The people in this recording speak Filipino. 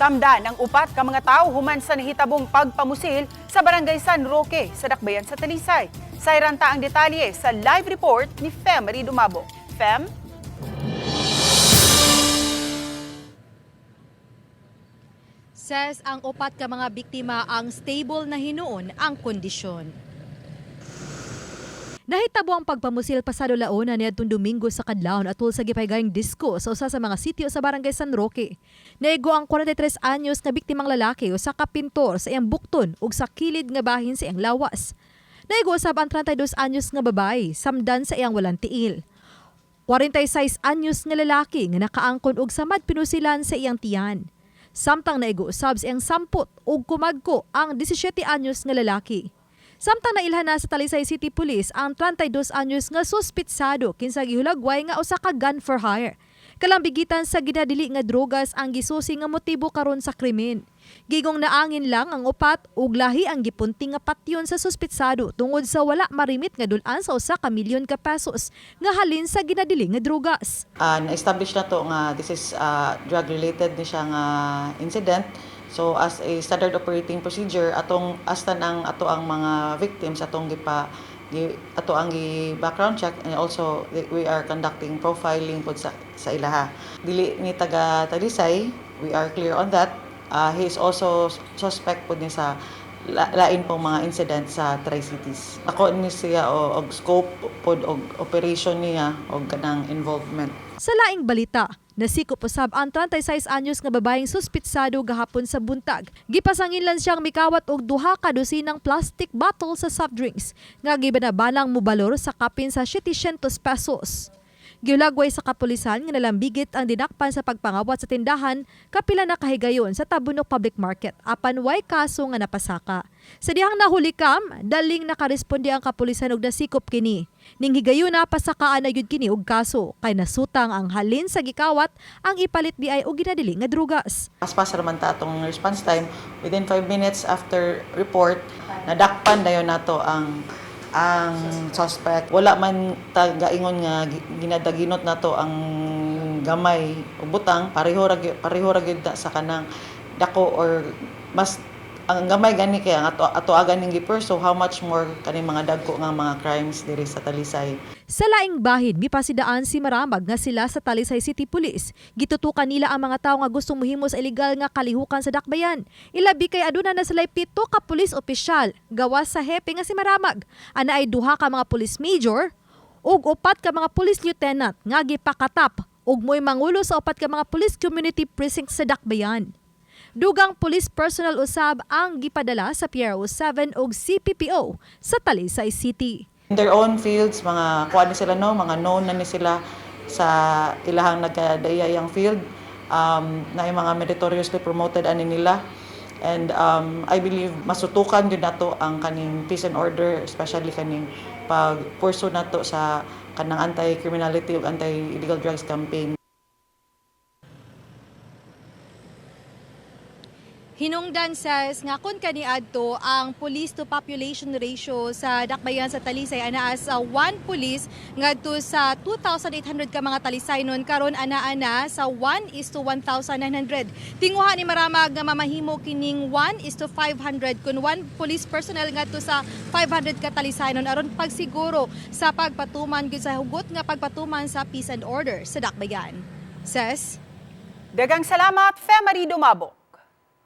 Samda ng upat ka mga tao human sa nahitabong pagpamusil sa Barangay San Roque sa Dakbayan sa Talisay. Sa iranta ang detalye sa live report ni Fem Marie Dumabo. Fem? Says ang upat ka mga biktima ang stable na hinuon ang kondisyon. Nahitabo ang pagpamusil pasado laona niadtong Domingo sa Kadlawon atul sa gipaygayng disko sa usa sa mga sitio sa Barangay San Roque. Naigo ang 43 anyos nga biktimang lalaki usa ka pintor sa iyang bukton ug sa kilid nga bahin sa iyang lawas. Naigo usab ang 32 anyos nga babae samdan sa iyang walang tiil. 46 anyos nga lalaki nga nakaangkon og samad pinusilan sa iyang tiyan. Samtang naigo usab sa iyang samput ug kumagko ang 17 anyos nga lalaki. Samtang nailhan na sa Talisay City Police ang 32 anyos nga suspitsado kinsa gihulagway nga usa ka gun for hire. Kalambigitan sa ginadili nga drogas ang gisusi nga motibo karon sa krimen. Gigong naangin lang ang upat ug lahi ang gipunting nga patyon sa suspitsado tungod sa wala marimit nga dulan sa usa ka milyon ka pesos nga halin sa ginadili nga drogas. uh, na-establish na to nga this is uh, drug-related ni siya nga incident. So as a standard operating procedure atong astan ang ato ang mga victims atong gipa gi, ato ang gi background check and also we are conducting profiling pod sa sa ilaha. Dili ni taga Talisay, we are clear on that. Uh, he is also suspect pod ni sa la- lain pong mga incident sa Tri-Cities. Ako ni siya o og scope pod og operation niya og kanang involvement. Sa laing balita, nasikop usab ang 36 anyos nga babaeng suspitsado gahapon sa buntag. Gipasangin lang siyang mikawat og duha ka dosinang plastic bottle sa soft drinks nga gibanabanang mubalor sa kapin sa 700 pesos. Giulagway sa kapulisan nga nalambigit ang dinakpan sa pagpangawat sa tindahan kapila na kahigayon sa Tabunok Public Market apan way kaso nga napasaka. Sa dihang nahulikam, daling nakaresponde ang kapulisan og nasikop kini. Ning higayon na pasakaan na yun kini og kaso kay nasutang ang halin sa gikawat ang ipalit di ay og ginadili nga drugas. Paspas naman ta response time within 5 minutes after report nadakpan dayon nato ang ang suspect wala man tagaingon nga gi- ginadaginot nato ang gamay o butang pareho ra pareho ra sa kanang dako or mas ang gamay gani kay ang ato ato aga ning giperso how much more kaning mga dagko nga mga crimes diri sa Talisay Sa laing bahin, mipasidaan si Maramag nga sila sa Talisay City Police. Gitutukan nila ang mga tao nga gustong muhimo sa illegal nga kalihukan sa dakbayan. Ilabi kay aduna na sila pito ka pulis opisyal gawas sa hepe nga si Maramag. Ana ay duha ka mga police major ug upat ka mga police lieutenant nga gipakatap ug mo'y mangulo sa upat ka mga police community precinct sa dakbayan. Dugang police personnel usab ang gipadala sa PRO 7 ug CPPO sa Talisay City. in their own fields, mga kuha ni sila no, mga known na ni sila sa ilahang nagkadayayang field um, na yung mga meritoriously promoted ani nila. And um, I believe masutukan yun nato ang kaning peace and order, especially kaning pag pursue nato sa kanang anti-criminality ug anti-illegal drugs campaign. Hinungdan says nga kun kaniadto ang police to population ratio sa Dakbayan sa Talisay anaa sa 1 police ngadto sa 2,800 ka mga Talisay nun karon anaa na sa 1 is to 1,900. Tinguha ni maramag nga mamahimo kining 1 is to 500 kun 1 police personnel ngadto sa 500 ka Talisay nun aron pagsiguro sa pagpatuman gyud sa hugot nga pagpatuman sa peace and order sa Dakbayan. Says Dagang salamat, Fem Marie Dumabo.